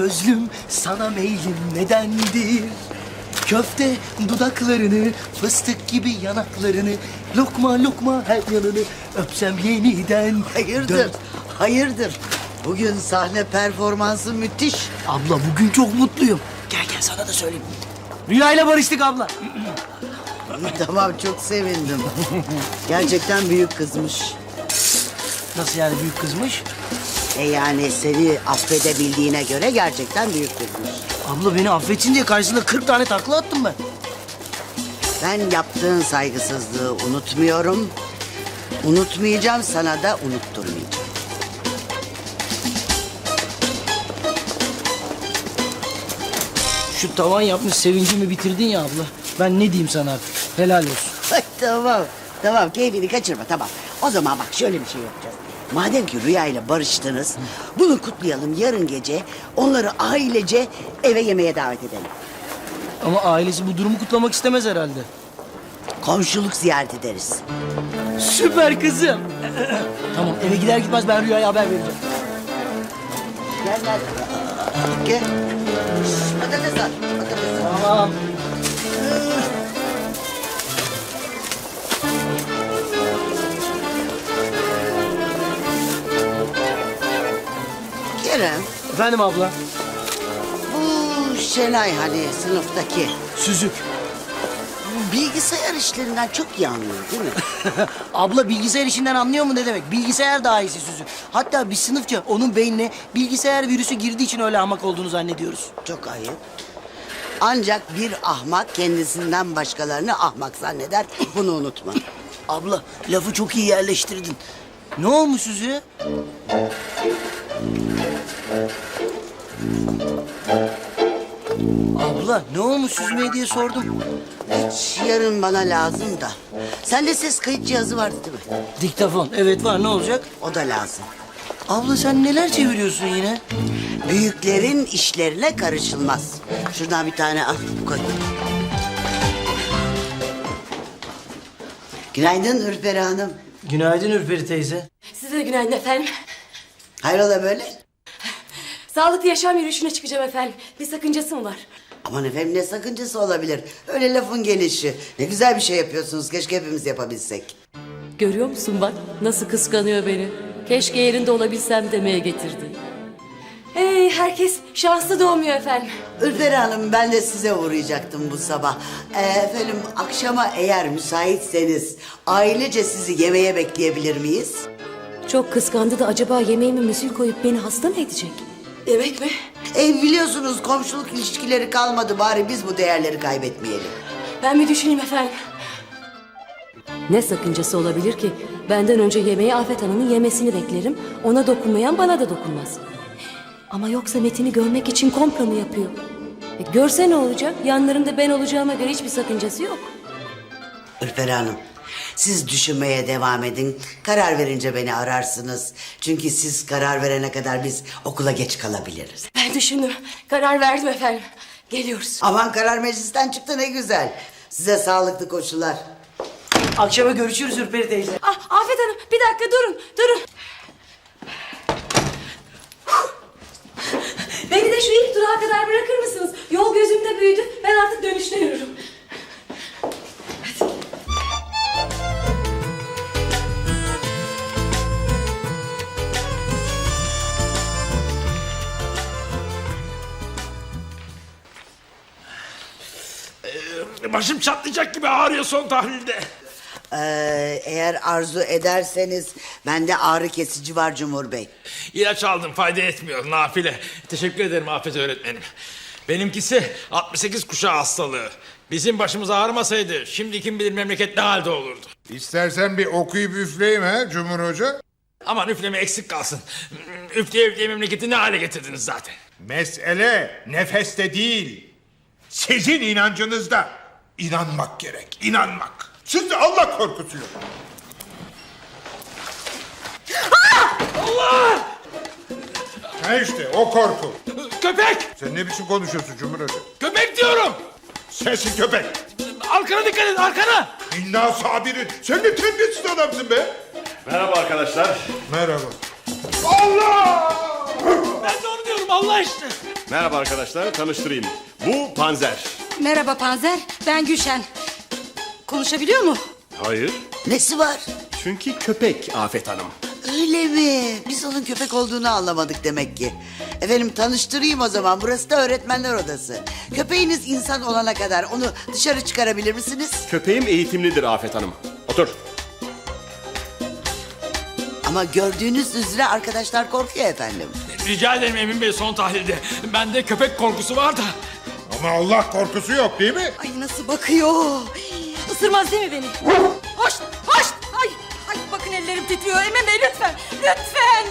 gözlüm sana meylim nedendir? Köfte dudaklarını, fıstık gibi yanaklarını, lokma lokma her yanını öpsem yeniden. Hayırdır? Dön- Hayırdır? Bugün sahne performansı müthiş. Abla bugün çok mutluyum. Gel gel sana da söyleyeyim. Rüyayla barıştık abla. tamam çok sevindim. Gerçekten büyük kızmış. Nasıl yani büyük kızmış? E yani seni affedebildiğine göre gerçekten büyük kızmış. Abla beni affetsin diye karşısında 40 tane takla attım ben. Ben yaptığın saygısızlığı unutmuyorum. Unutmayacağım sana da unutturmayacağım. Şu tavan yapmış sevincimi bitirdin ya abla. Ben ne diyeyim sana artık? Helal olsun. Ay, tamam. Tamam keyfini kaçırma tamam. O zaman bak şöyle bir şey yapacağız. Madem ki Rüya ile barıştınız, bunu kutlayalım yarın gece. Onları ailece eve yemeğe davet edelim. Ama ailesi bu durumu kutlamak istemez herhalde. Komşuluk ziyaret ederiz. Süper kızım. tamam eve gider gitmez ben Rüya'ya haber vereceğim. Gel gel. Gel. Patates. Patates at. Tamam. Kerem, Efendim abla. bu Şenay hani sınıftaki Süzük. bilgisayar işlerinden çok iyi anlıyor değil mi? abla bilgisayar işinden anlıyor mu ne demek? Bilgisayar dahisi Süzük. Hatta bir sınıfça onun beynine bilgisayar virüsü girdiği için öyle ahmak olduğunu zannediyoruz. Çok ayıp. Ancak bir ahmak kendisinden başkalarını ahmak zanneder. Bunu unutma. Abla lafı çok iyi yerleştirdin. Ne olmuş Süzük'e? Abla ne olmuş Süzü'ye diye sordum. Hiç yarın bana lazım da. Sende ses kayıt cihazı vardı değil mi? Diktafon evet var ne olacak? O da lazım. Abla sen neler çeviriyorsun yine? Büyüklerin işlerine karışılmaz. Şuradan bir tane al koy. Günaydın Ürperi Hanım. Günaydın Ürperi teyze. Size de günaydın efendim. Hayrola böyle? Sağlıklı yaşam yürüyüşüne çıkacağım efendim. Bir sakıncası mı var? Aman efendim ne sakıncası olabilir? Öyle lafın gelişi. Ne güzel bir şey yapıyorsunuz. Keşke hepimiz yapabilsek. Görüyor musun bak nasıl kıskanıyor beni. Keşke yerinde olabilsem demeye getirdi. Hey herkes şanslı doğmuyor efendim. Ürperi Hanım ben de size uğrayacaktım bu sabah. Ee, efendim akşama eğer müsaitseniz ailece sizi yemeğe bekleyebilir miyiz? Çok kıskandı da acaba yemeğime müsil koyup beni hasta mı edecek? Yemek mi? E biliyorsunuz komşuluk ilişkileri kalmadı bari biz bu değerleri kaybetmeyelim. Ben bir düşüneyim efendim. Ne sakıncası olabilir ki? Benden önce yemeği Afet Hanım'ın yemesini beklerim. Ona dokunmayan bana da dokunmaz. Ama yoksa Metin'i görmek için komplo mu yapıyor? E, görse ne olacak? Yanlarında ben olacağıma göre hiçbir sakıncası yok. Ürperi Hanım siz düşünmeye devam edin. Karar verince beni ararsınız. Çünkü siz karar verene kadar biz okula geç kalabiliriz. Ben düşündüm. Karar verdim efendim. Geliyoruz. Aman karar meclisten çıktı ne güzel. Size sağlıklı koşullar. Akşama görüşürüz Ürperi teyze. Ah, Afet Hanım bir dakika durun. Durun. Beni de şu ilk durağa kadar bırakır mısınız? Yol gözümde büyüdü. Ben artık dönüşte yürürüm. Başım çatlayacak gibi ağrıyor son tahlilde. Ee, eğer arzu ederseniz bende ağrı kesici var Cumhur Bey. İlaç aldım fayda etmiyor nafile. Teşekkür ederim Afet öğretmenim. Benimkisi 68 kuşağı hastalığı. Bizim başımız ağrımasaydı şimdi kim bilir memleket ne halde olurdu. İstersen bir okuyup üfleyeyim ha Cumhur Hoca. Aman üfleme eksik kalsın. Üfleye üfleye memleketi ne hale getirdiniz zaten. Mesele nefeste değil. Sizin inancınızda. İnanmak gerek, inanmak. Sizde Allah korkusu yok. Allah! Ha işte o korku. Köpek! Sen ne biçim konuşuyorsun Cumhur Hoca? Köpek diyorum! Sensin köpek. Arkana dikkat et arkana! İnna sabirin. Sen ne terbiyesiz adamsın be. Merhaba arkadaşlar. Merhaba. Allah! Ben de onu diyorum Allah işte. Merhaba arkadaşlar, tanıştırayım. Bu Panzer. Merhaba Panzer, ben Gülşen. Konuşabiliyor mu? Hayır, Nesi var? çünkü köpek Afet Hanım. Öyle mi? Biz onun köpek olduğunu anlamadık demek ki. Efendim tanıştırayım o zaman. Burası da öğretmenler odası. Köpeğiniz insan olana kadar onu dışarı çıkarabilir misiniz? Köpeğim eğitimlidir Afet Hanım. Otur. Ama gördüğünüz üzere arkadaşlar korkuyor efendim. Rica ederim Emin Bey son tahlilde. Bende köpek korkusu var da. Ama Allah korkusu yok değil mi? Ay nasıl bakıyor. Isırmaz değil mi beni? Hoş, hoş. Ay, ay bakın ellerim titriyor. Emin Bey lütfen, lütfen.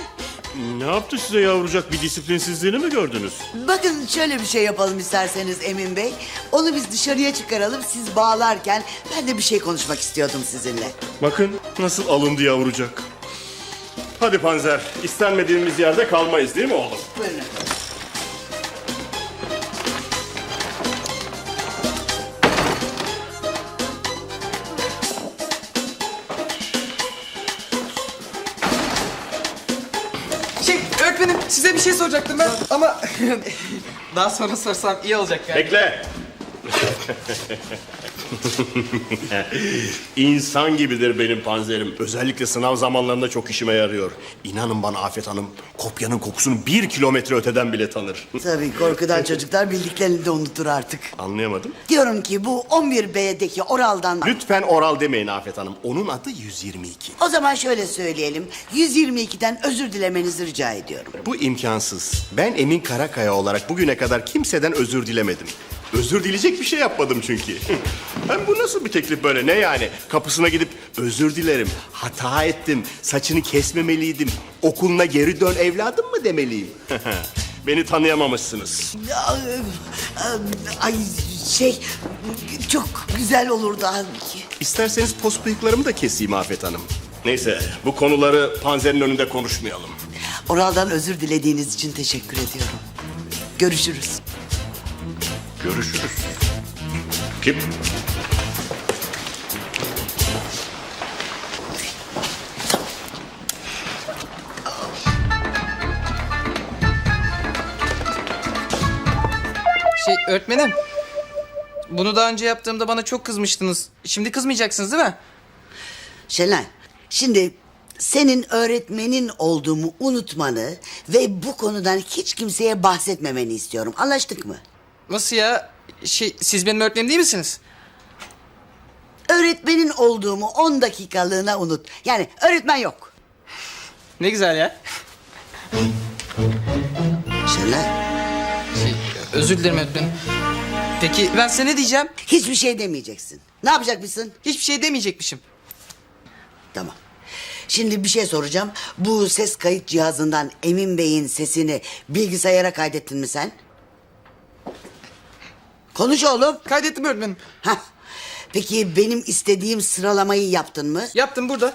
Ne yaptı size yavrucak bir disiplinsizliğini mi gördünüz? Bakın şöyle bir şey yapalım isterseniz Emin Bey. Onu biz dışarıya çıkaralım. Siz bağlarken ben de bir şey konuşmak istiyordum sizinle. Bakın nasıl alındı yavrucak. Hadi Panzer, istenmediğimiz yerde kalmayız değil mi oğlum? Buyurun efendim. Soracaktım ben ama daha sonra sorsam iyi olacak yani. Bekle. İnsan gibidir benim panzerim. Özellikle sınav zamanlarında çok işime yarıyor. İnanın bana Afet Hanım, kopyanın kokusunu bir kilometre öteden bile tanır. Tabii korkudan çocuklar bildiklerini de unutur artık. Anlayamadım. Diyorum ki bu 11B'deki oraldan... Lütfen oral demeyin Afet Hanım. Onun adı 122. O zaman şöyle söyleyelim. 122'den özür dilemenizi rica ediyorum. Bu imkansız. Ben Emin Karakaya olarak bugüne kadar kimseden özür dilemedim. Özür dileyecek bir şey yapmadım çünkü. Hem bu nasıl bir teklif böyle? Ne yani? Kapısına gidip özür dilerim, hata ettim, saçını kesmemeliydim, okuluna geri dön evladım mı demeliyim? Beni tanıyamamışsınız. Ay şey çok güzel olurdu halbuki. İsterseniz pos bıyıklarımı da keseyim Afet Hanım. Neyse, bu konuları panzerin önünde konuşmayalım. Oraldan özür dilediğiniz için teşekkür ediyorum. Görüşürüz. Görüşürüz. Kim? Şey öğretmenim bunu daha önce yaptığımda bana çok kızmıştınız. Şimdi kızmayacaksınız değil mi? Şenay, şimdi senin öğretmenin olduğumu unutmanı ve bu konudan hiç kimseye bahsetmemeni istiyorum. Anlaştık mı? Nasıl ya? Şey siz benim öğretmenim değil misiniz? Öğretmenin olduğumu 10 dakikalığına unut. Yani öğretmen yok. Ne güzel ya. Şenay, Şey özür dilerim öğretmenim. Peki ben size ne diyeceğim? hiçbir şey demeyeceksin. Ne yapacakmışsın? Hiçbir şey demeyecekmişim. Tamam. Şimdi bir şey soracağım. Bu ses kayıt cihazından Emin Bey'in sesini bilgisayara kaydettin mi sen? Konuş oğlum. Kaydettim öğretmenim. Hah. Peki benim istediğim sıralamayı yaptın mı? Yaptım burada.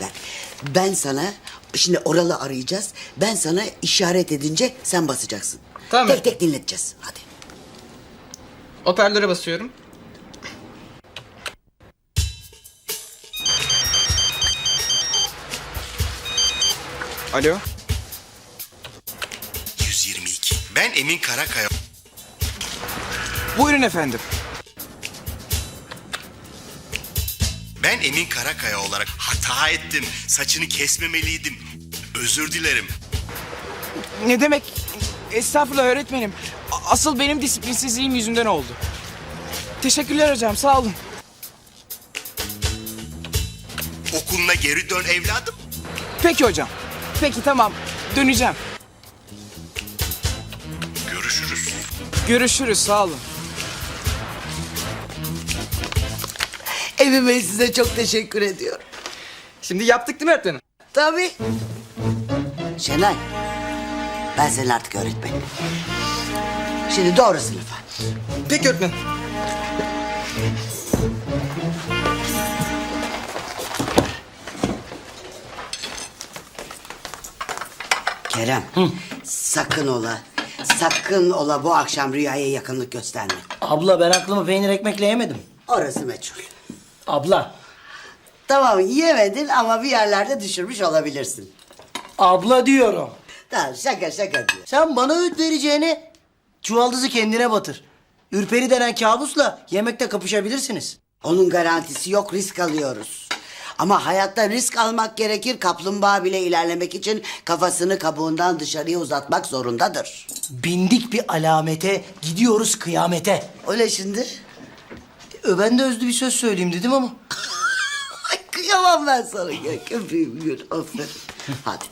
Ben, ben sana şimdi oralı arayacağız. Ben sana işaret edince sen basacaksın. Tamam. Tek tek dinleteceğiz. Hadi. Hoparlöre basıyorum. Alo. 122. Ben Emin Karakaya. Buyurun efendim. Ben Emin Karakaya olarak hata ettim. Saçını kesmemeliydim. Özür dilerim. Ne demek? Estağfurullah öğretmenim. A- Asıl benim disiplinsizliğim yüzünden oldu. Teşekkürler hocam sağ olun. Okuluna geri dön evladım. Peki hocam. Peki tamam döneceğim. Görüşürüz. Görüşürüz sağ olun. Emin Bey size çok teşekkür ediyorum. Şimdi yaptık değil mi öğretmenim? Tabii. Şenay. Ben senin artık öğretmenim. Şimdi doğru sınıfa. Peki öğretmenim. Kerem. Sakın ola. Sakın ola bu akşam Rüya'ya yakınlık gösterme. Abla ben aklımı peynir ekmekle yemedim. Orası meçhul. Abla. Tamam yemedin ama bir yerlerde düşürmüş olabilirsin. Abla diyorum. Tamam şaka şaka diyor. Sen bana öğüt vereceğine çuvaldızı kendine batır. Ürperi denen kabusla yemekte kapışabilirsiniz. Onun garantisi yok risk alıyoruz. Ama hayatta risk almak gerekir. Kaplumbağa bile ilerlemek için kafasını kabuğundan dışarıya uzatmak zorundadır. Bindik bir alamete, gidiyoruz kıyamete. Öyle şimdi. Ben de özlü bir söz söyleyeyim dedim ama. Ay kıyamam ben sana ya. Köpeğim gül. Aferin. Hadi.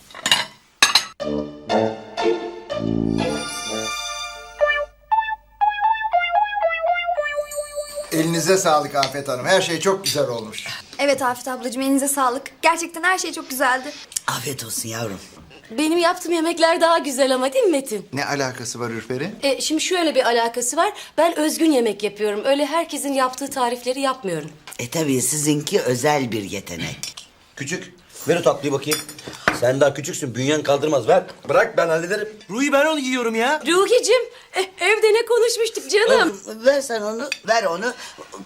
Elinize sağlık Afet Hanım. Her şey çok güzel olmuş. Evet Afet ablacığım elinize sağlık. Gerçekten her şey çok güzeldi. Afiyet olsun yavrum. Benim yaptığım yemekler daha güzel ama değil mi Metin? Ne alakası var Ürperi? E, şimdi şöyle bir alakası var. Ben özgün yemek yapıyorum. Öyle herkesin yaptığı tarifleri yapmıyorum. E tabii sizinki özel bir yetenek. Küçük. Ver o tatlıyı bakayım. Sen daha küçüksün. Bünyen kaldırmaz. Ver. Bırak ben hallederim. Ruhi ben onu yiyorum ya. Ruhicim, e, evde ne konuşmuştuk canım? Ver sen onu, ver onu.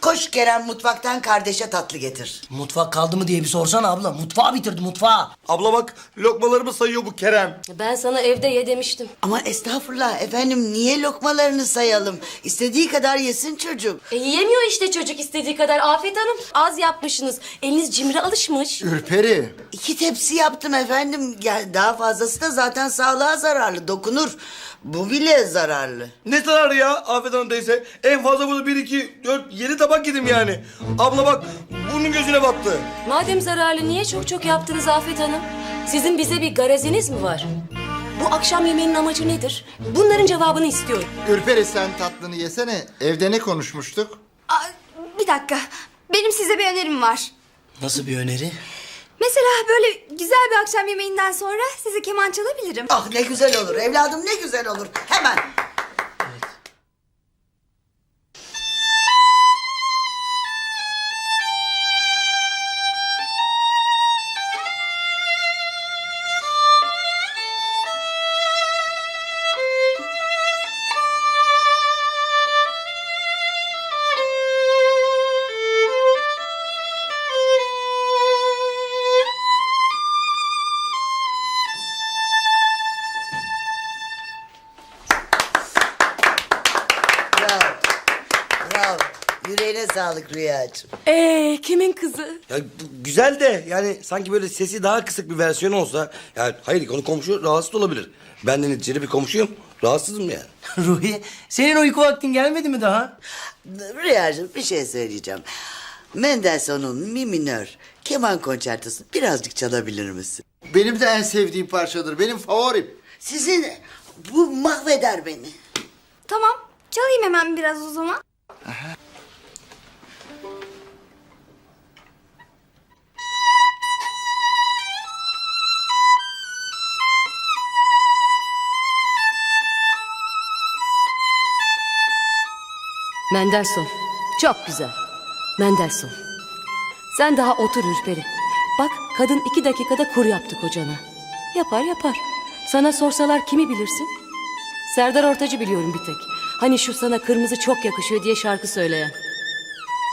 Koş Kerem mutfaktan kardeşe tatlı getir. Mutfak kaldı mı diye bir sorsana abla. Mutfağı bitirdi mutfağı. Abla bak lokmalarımı sayıyor bu Kerem. Ben sana evde ye demiştim. Ama estağfurullah efendim niye lokmalarını sayalım? İstediği kadar yesin çocuk. E, yiyemiyor işte çocuk istediği kadar. Afet Hanım az yapmışsınız. Eliniz cimri alışmış. Ürperi. İki tepsi yaptım efendim. Ya daha fazlası da zaten sağlığa zararlı. Dokunur. Bu bile zararlı. Ne zararı ya Afet Hanım teyze? En fazla burada bir, iki, dört, yedi tabak yedim yani. Abla bak burnun gözüne battı. Madem zararlı niye çok çok yaptınız Afet Hanım? Sizin bize bir gareziniz mi var? Bu akşam yemeğinin amacı nedir? Bunların cevabını istiyorum. Ürperi sen tatlını yesene. Evde ne konuşmuştuk? Aa, bir dakika. Benim size bir önerim var. Nasıl bir öneri? Mesela böyle güzel bir akşam yemeğinden sonra size keman çalabilirim. Ah ne güzel olur evladım ne güzel olur. Hemen. Sağlık Rüyacığım. Ee, kimin kızı? Ya bu güzel de yani sanki böyle sesi daha kısık bir versiyon olsa. Yani hayır konu komşu rahatsız olabilir. Ben de neticede bir komşuyum. Rahatsızım yani. Ruhi senin uyku vaktin gelmedi mi daha? Rüyacığım bir şey söyleyeceğim. Mendelssohn'un mi minör keman konçertosunu birazcık çalabilir misin? Benim de en sevdiğim parçadır. Benim favorim. Sizin bu mahveder beni. Tamam. Çalayım hemen biraz o zaman. Mendelssohn. Çok güzel. Mendelssohn. Sen daha otur Ürperi. Bak kadın iki dakikada kur yaptı kocana. Yapar yapar. Sana sorsalar kimi bilirsin? Serdar Ortacı biliyorum bir tek. Hani şu sana kırmızı çok yakışıyor diye şarkı söyleyen.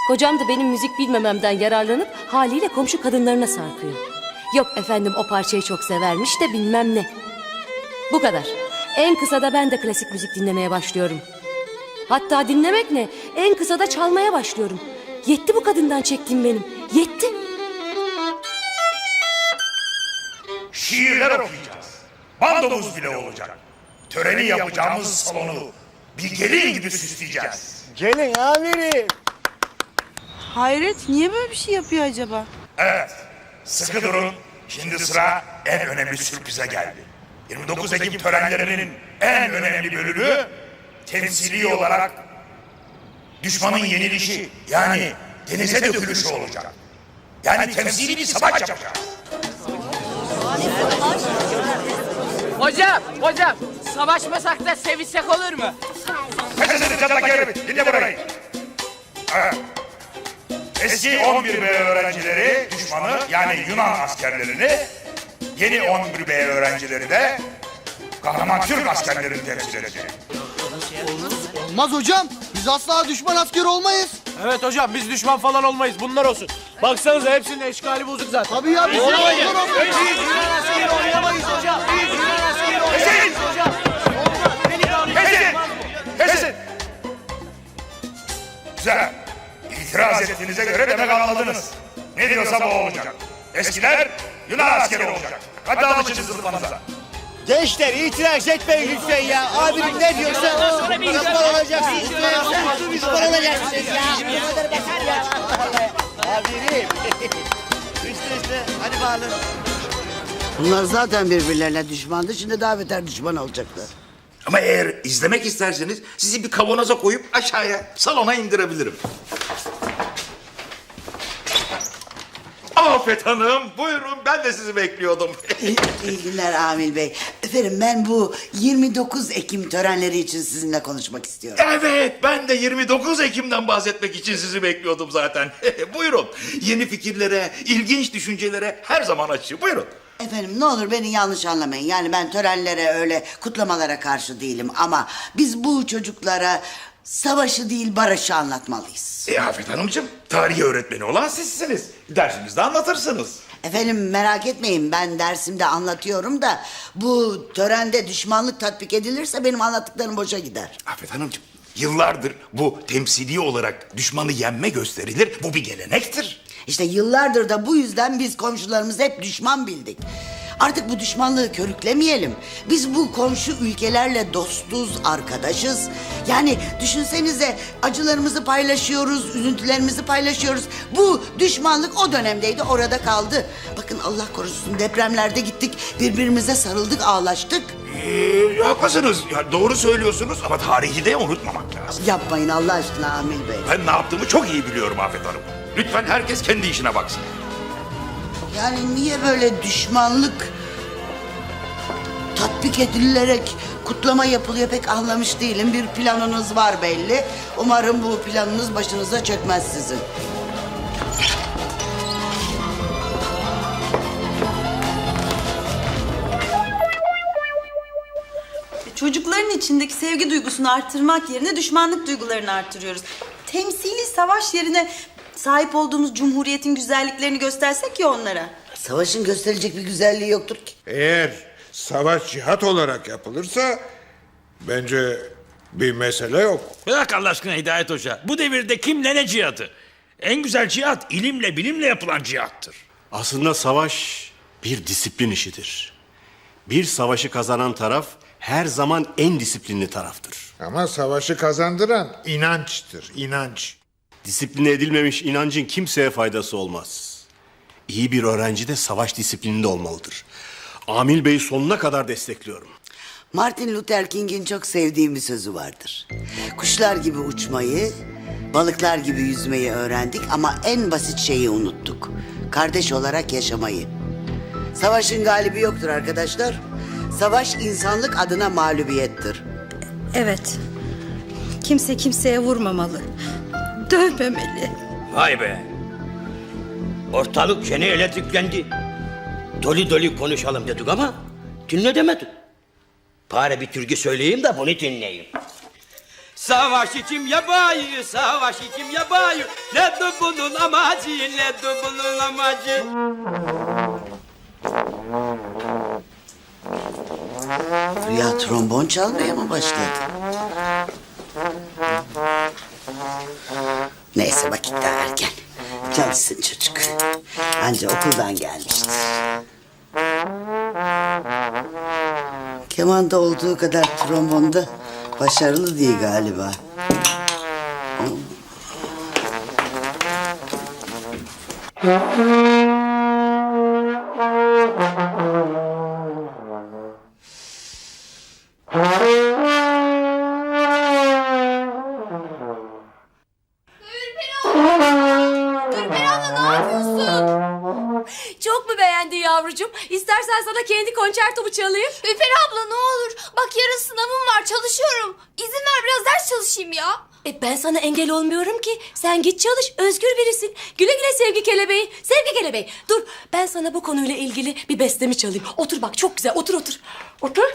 Kocam da benim müzik bilmememden yararlanıp haliyle komşu kadınlarına sarkıyor. Yok efendim o parçayı çok severmiş de bilmem ne. Bu kadar. En kısa da ben de klasik müzik dinlemeye başlıyorum. Hatta dinlemek ne? En kısa da çalmaya başlıyorum. Yetti bu kadından çektiğim benim. Yetti. Şiirler okuyacağız. Bandomuz bile olacak. Töreni yapacağımız salonu bir gelin gibi süsleyeceğiz. Gelin amirim. Hayret niye böyle bir şey yapıyor acaba? Evet, sıkı durun. Şimdi sıra en önemli sürprize geldi. 29 Ekim törenlerinin en önemli bölümü temsili olarak düşmanın yenilişi yani denize dökülüşü olacak. Yani temsili bir savaş yapacağız. Hocam, hocam. Savaşmasak da sevişsek olur mu? Sesini çatlak geri dinle burayı. Evet. Eski 11B öğrencileri düşmanı yani Yunan askerlerini, yeni 11B öğrencileri de kahraman Türk askerlerini temsil edecek. Olmaz hocam. Biz asla düşman askeri olmayız. Evet hocam biz düşman falan olmayız. Bunlar olsun. Baksanıza hepsinin eşkali bozuk zaten. Tabii ya biz olur. Biz Yunan askeri oynamayız hocam. Biz Yunan askeri Kesin! Kesin! Kesin! Güzel. İtiraz ettiğinize göre demek anladınız. Ne diyorsa bu olacak. Eskiler Yunan askeri olacak. Hadi alışın zırhlarınıza. Gençler itiraz etmeyin lütfen ya. Abim ne diyorsa o. Düşman olacaksınız. Düşman olacaksınız ya. Bu kadar basit ya. Abim. Üstü üstü. Hadi bağlı. Bunlar zaten birbirlerine düşmandı. Şimdi daha beter düşman olacaklar. Ama eğer izlemek isterseniz sizi bir kavanoza koyup aşağıya salona indirebilirim. Afet Hanım buyurun ben de sizi bekliyordum. İyi günler Amil Bey. Efendim ben bu 29 Ekim törenleri için sizinle konuşmak istiyorum. Evet ben de 29 Ekim'den bahsetmek için sizi bekliyordum zaten. buyurun yeni fikirlere, ilginç düşüncelere her zaman açığım buyurun. Efendim ne olur beni yanlış anlamayın. Yani ben törenlere öyle kutlamalara karşı değilim ama biz bu çocuklara savaşı değil barışı anlatmalıyız. E Afet Hanımcığım tarih öğretmeni olan sizsiniz. Dersinizde anlatırsınız. Efendim merak etmeyin ben dersimde anlatıyorum da bu törende düşmanlık tatbik edilirse benim anlattıklarım boşa gider. Afet Hanımcığım yıllardır bu temsili olarak düşmanı yenme gösterilir. Bu bir gelenektir. İşte yıllardır da bu yüzden biz komşularımızı hep düşman bildik. Artık bu düşmanlığı körüklemeyelim. Biz bu komşu ülkelerle dostuz, arkadaşız. Yani düşünsenize acılarımızı paylaşıyoruz, üzüntülerimizi paylaşıyoruz. Bu düşmanlık o dönemdeydi, orada kaldı. Bakın Allah korusun depremlerde gittik, birbirimize sarıldık, ağlaştık. Ee, haklısınız. Ya, doğru söylüyorsunuz ama tarihi de unutmamak lazım. Yapmayın Allah aşkına Amil Bey. Ben ne yaptığımı çok iyi biliyorum Afet Hanım. Lütfen herkes kendi işine baksın. Yani niye böyle düşmanlık tatbik edilerek kutlama yapılıyor pek anlamış değilim. Bir planınız var belli. Umarım bu planınız başınıza çökmez sizin. Çocukların içindeki sevgi duygusunu arttırmak yerine düşmanlık duygularını arttırıyoruz. Temsili savaş yerine sahip olduğumuz cumhuriyetin güzelliklerini göstersek ya onlara. Savaşın gösterecek bir güzelliği yoktur ki. Eğer savaş cihat olarak yapılırsa bence bir mesele yok. Bırak Allah aşkına Hidayet Hoca. Bu devirde kimle ne cihatı? En güzel cihat ilimle bilimle yapılan cihattır. Aslında savaş bir disiplin işidir. Bir savaşı kazanan taraf her zaman en disiplinli taraftır. Ama savaşı kazandıran inançtır, inanç. Disipline edilmemiş inancın kimseye faydası olmaz. İyi bir öğrenci de savaş disiplininde olmalıdır. Amil Bey'i sonuna kadar destekliyorum. Martin Luther King'in çok sevdiğim bir sözü vardır. Kuşlar gibi uçmayı, balıklar gibi yüzmeyi öğrendik ama en basit şeyi unuttuk. Kardeş olarak yaşamayı. Savaşın galibi yoktur arkadaşlar. Savaş insanlık adına mağlubiyettir. Evet. Kimse kimseye vurmamalı. Dövmemeli. Vay be. Ortalık yeni elektriklendi. Doli doli konuşalım dedik ama dinle demedik. Bari bir türkü söyleyeyim de bunu dinleyin. Savaş için yabayı, savaş için yabayı. Nedir bunun amacı, nedir bunun amacı? Rüya trombon çalmaya mı başladı? Neyse vakit daha erken. Çalışsın çocuk. Anca okuldan gelmiştir. Kemanda olduğu kadar trombonda başarılı değil galiba. Çok sana kendi konçertomu çalayım. Ülper abla ne olur. Bak yarın sınavım var çalışıyorum. İzin ver biraz ders çalışayım ya. E ben sana engel olmuyorum ki. Sen git çalış. Özgür birisin. Güle güle sevgi kelebeği. Sevgi kelebeği. Dur ben sana bu konuyla ilgili bir bestemi çalayım. Otur bak çok güzel. Otur otur. Otur.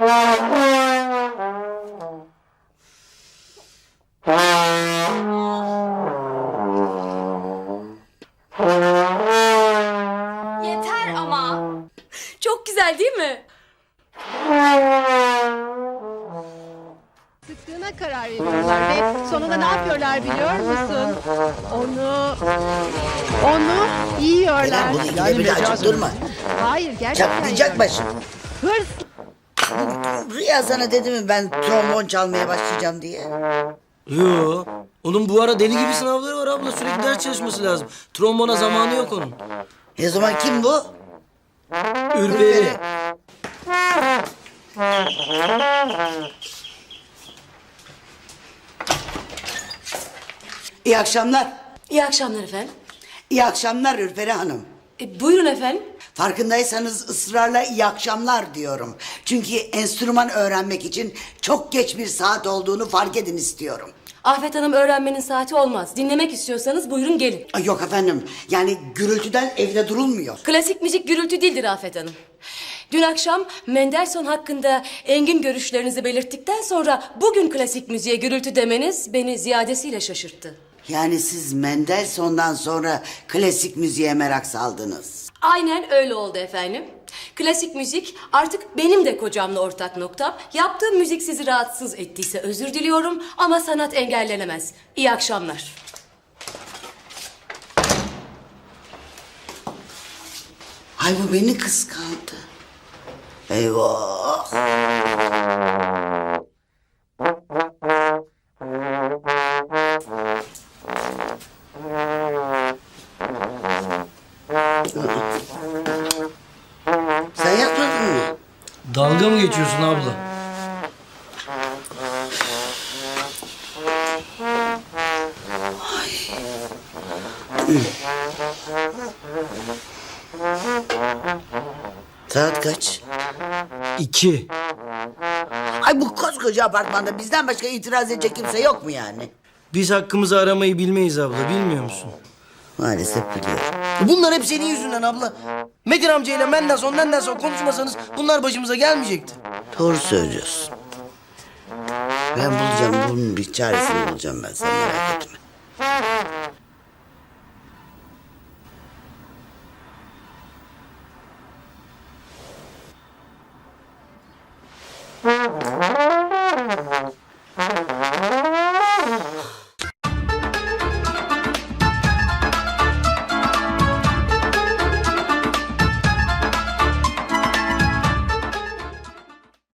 güzel değil mi? Sıktığına karar veriyorlar ve sonunda ne yapıyorlar biliyor musun? Onu onu yiyorlar. Ulan yani açık durma. Hayır gerçekten. Çatlayacak başım. Hırs. Rüya sana dedi mi ben trombon çalmaya başlayacağım diye? Yo. Onun bu ara deli gibi sınavları var abla. Sürekli ders çalışması lazım. Trombona zamanı yok onun. Ne zaman kim bu? Ürperi. İyi akşamlar. İyi akşamlar efendim. İyi akşamlar Ürperi Hanım. E, buyurun efendim. Farkındaysanız ısrarla iyi akşamlar diyorum. Çünkü enstrüman öğrenmek için çok geç bir saat olduğunu fark edin istiyorum. Afet Hanım öğrenmenin saati olmaz. Dinlemek istiyorsanız buyurun gelin. Ay yok efendim. Yani gürültüden evde durulmuyor. Klasik müzik gürültü değildir Afet Hanım. Dün akşam Mendelssohn hakkında engin görüşlerinizi belirttikten sonra bugün klasik müziğe gürültü demeniz beni ziyadesiyle şaşırttı. Yani siz Mendelssohn'dan sonra klasik müziğe merak saldınız. Aynen öyle oldu efendim. Klasik müzik artık benim de kocamla ortak noktam. Yaptığım müzik sizi rahatsız ettiyse özür diliyorum ama sanat engellenemez. İyi akşamlar. Ay bu beni kıskandı. Eyvah. İki. Ay bu koskoca apartmanda bizden başka itiraz edecek kimse yok mu yani? Biz hakkımızı aramayı bilmeyiz abla. Bilmiyor musun? Maalesef biliyorum. Bunlar hep senin yüzünden abla. Metin amcayla Mendelssohn, Mendelssohn konuşmasanız bunlar başımıza gelmeyecekti. Doğru söylüyorsun. Ben bulacağım bunun bir çaresini bulacağım ben sen merak